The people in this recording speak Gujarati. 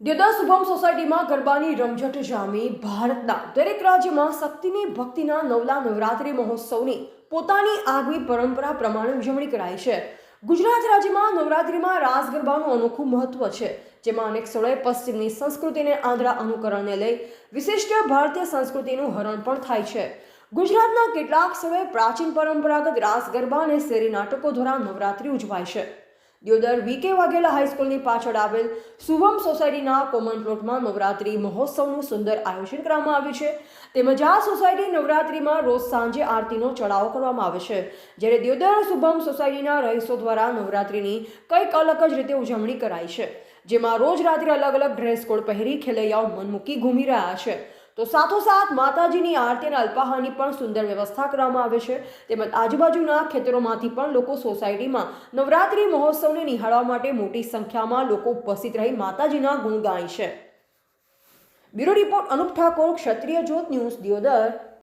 દ્યોદર શુભમ સોસાયટીમાં ગરબાની રમઝટ જામી ભારતના દરેક રાજ્યમાં શક્તિની ભક્તિના નવલા નવરાત્રિ મહોત્સવની પોતાની આગવી પરંપરા પ્રમાણે ઉજવણી કરાય છે. ગુજરાત રાજ્યમાં નવરાત્રિમાં રાસ ગરબાનું અનોખું મહત્વ છે, જેમાં અનેક સ્થળોએ પશ્ચિમની સંસ્કૃતિને આંધળા અનુકરણને લઈ વિશિષ્ટ ભારતીય સંસ્કૃતિનું હરણ પણ થાય છે. ગુજરાતના કેટલાક સ્થળોએ પ્રાચીન પરંપરાગત રાસ ગરબા અને શેરી નાટકો દ્વારા નવરાત્રિ ઉજવાય છે. દિયોદર વીકે વાઘેલા હાઈસ્કૂલની પાછળ આવેલ શુભમ સોસાયટીના કોમન પ્લોટમાં નવરાત્રિ મહોત્સવનું સુંદર આયોજન કરવામાં આવ્યું છે. તેમજ આ સોસાયટી નવરાત્રિમાં રોજ સાંજે આરતીનો ચડાવો કરવામાં આવે છે. જ્યારે દિયોદર શુભમ સોસાયટીના રહીશો દ્વારા નવરાત્રિની કંઈક અલગ જ રીતે ઉજવણી કરાઈ છે. જેમાં રોજ રાત્રે અલગ અલગ ડ્રેસ કોડ પહેરી ખેલૈયાઓ મન મૂકી ઘૂમી રહ્યા છે. તો સાથોસાથ માતાજીની આરતી અને અલ્પાહારની પણ સુંદર વ્યવસ્થા કરવામાં આવે છે. તેમજ આજુબાજુના ખેતરોમાંથી પણ લોકો સોસાયટીમાં નવરાત્રિ મહોત્સવને નિહાળવા માટે મોટી સંખ્યામાં લોકો ઉપસ્થિત રહી માતાજીના ગુણ ગાય છે. Bureau report Anup Thakor, Kshatriya Jyot news, Deodar.